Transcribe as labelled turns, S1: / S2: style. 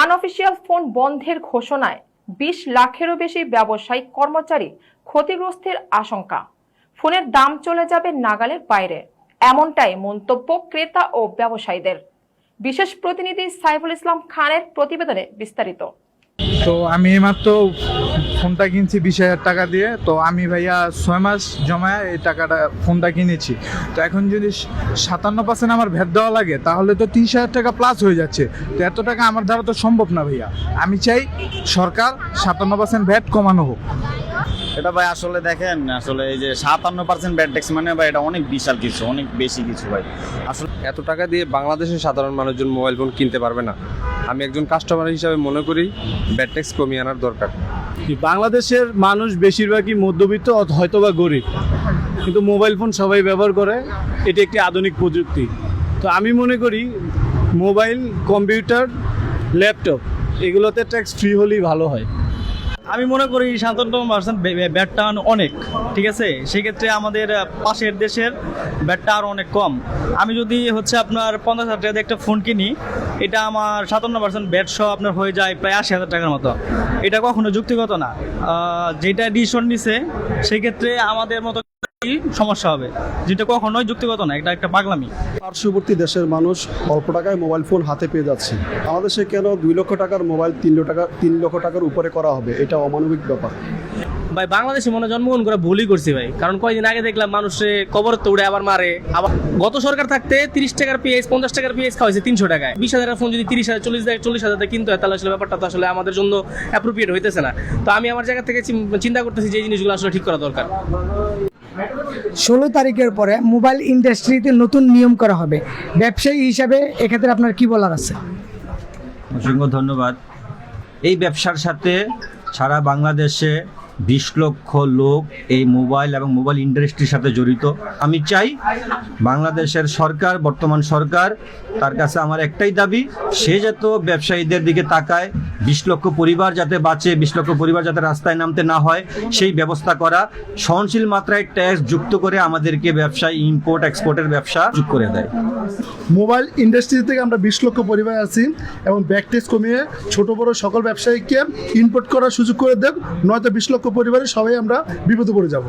S1: Unofficial phone বন্ধের ঘোষণায় বিশ লাখেরও বেশি ব্যবসায়িক কর্মচারী ক্ষতিগ্রস্তের আশঙ্কা। ফোনের দাম চলে যাবে নাগালের বাইরে। এমনটাই মন্তব্য ক্রেতা ও ব্যবসায়ীদের। বিশেষ প্রতিনিধি সাইফুল ইসলাম খানের প্রতিবেদনে বিস্তারিত।
S2: তো আমি এইমাত্র ফোনটা কিনছি বিশ হাজার টাকা দিয়ে। তো আমি ভাইয়া ছয় মাস জমায় এই টাকাটা ফোনটা কিনেছি। তো এখন যদি সাতান্ন পার্সেন্ট আমার ভ্যাট দেওয়া লাগে তাহলে তো তিরিশ হাজার টাকা প্লাস হয়ে যাচ্ছে। তো এত টাকা আমার দ্বারা তো সম্ভব না ভাইয়া। আমি চাই সরকার সাতান্ন পার্সেন্ট ভ্যাট কমানো হোক।
S3: এটা ভাই আসলে দেখেন আসলে এই যে সাতান্ন পার্সেন্ট ব্যাড ট্যাক্স মানে ভাই এটা অনেক বিশাল কিছু অনেক বেশি কিছু ভাই। আসলে
S4: এত টাকা দিয়ে বাংলাদেশের সাধারণ মানুষজন মোবাইল ফোন কিনতে পারবে না। আমি একজন কাস্টমার হিসাবে মনে করি ব্যাড ট্যাক্স কমিয়ে আনার দরকার।
S5: বাংলাদেশের মানুষ বেশিরভাগই মধ্যবিত্ত হয়তো বা গরিব। কিন্তু মোবাইল ফোন সবাই ব্যবহার করে, এটি একটি আধুনিক প্রযুক্তি। তো আমি মনে করি মোবাইল কম্পিউটার ল্যাপটপ এগুলোতে ট্যাক্স ফ্রি হলেই ভালো হয়।
S6: আমি মনে করি সাতান্ন পার্সেন্ট ব্যাটটা অনেক, ঠিক আছে? সেক্ষেত্রে আমাদের পাশের দেশের ব্যাটটা আরও অনেক কম। আমি যদি হচ্ছে আপনার পঞ্চাশ হাজার টাকা একটা ফোন কিনি, এটা আমার সাতান্ন পার্সেন্ট ব্যাট সহ আপনার হয়ে যায় প্রায় আশি হাজার টাকার মতো। এটা কখনো যুক্তিগত না। যেটা ডিসিশন নিছে, সেক্ষেত্রে আমাদের মতো সমস্যা হবে যেটা কখনোই যুক্তিগত না এটা একটা পাগলামি।
S7: পার্শ্ববর্তী দেশের মানুষ অল্প টাকায় মোবাইল ফোন হাতে পেয়ে যাচ্ছে। বাংলাদেশে কেন দুই লক্ষ টাকার মোবাইল তিন লক্ষ টাকা তিন লক্ষ টাকার উপরে করা হবে? এটা অমানবিক ব্যাপার।
S8: ভাই বাংলাদেশে মনে জন্মগ্রহণ করে ভুলই করছি ভাই। কারণ কয়েকদিন আগে দেখলাম মানুষে কবর তো উড়ে আবার মারে। আবার গত সরকার থাকতে তিরিশ টাকার পিএস পঞ্চাশ টাকার পিএস খাওয়াইছে তিনশো টাকায়। বিশ হাজার ফোন যদি তিরিশ হাজার চল্লিশ হাজার চল্লিশ হাজার কিনতে হয় তাহলে আসলে ব্যাপারটা তো আসলে আমাদের জন্য অ্যাপ্রোপ্রিয়েট হইতেছে না। তো আমি আমার জায়গা থেকে চিন- চিন্তা করতেছি যে জিনিসগুলো আসলে ঠিক করা দরকার।
S9: ষোলো তারিখের পরে মোবাইল ইন্ডাস্ট্রিতে নতুন নিয়ম করা হবে। ব্যবসায়ী হিসাবে এক্ষেত্রে আপনার কি বলার আছে?
S10: অসংখ্য ধন্যবাদ। এই ব্যবসার সাথে সারা বাংলাদেশে বিশ লক্ষ লোক এই মোবাইল এবং মোবাইল ইন্ডাস্ট্রির সাথে জড়িত। আমি চাই বাংলাদেশের সরকার, বর্তমান সরকার, তার কাছে আমার একটাই দাবি, সে যাতে ব্যবসায়ীদের দিকে তাকায় বিশ লক্ষ পরিবার যাতে বাঁচে, বিশ লক্ষ পরিবার যাতে রাস্তায় নামতে না হয়, সেই ব্যবস্থা করা, সহনশীল মাত্রায় ট্যাক্স যুক্ত করে আমাদেরকে ব্যবসায় ইম্পোর্ট এক্সপোর্টের ব্যবসা যোগ করে দেয়।
S7: মোবাইল ইন্ডাস্ট্রি থেকে আমরা বিশ লক্ষ পরিবার আছি এবং ব্যাক ট্যাক্স কমিয়ে ছোট, বড় সকল ব্যবসায়ীকে ইনপুট করার সুযোগ করে দেব, নয়তো বিশ লক্ষ পরিবারে সবাই আমরা বিপদে পড়ে যাব।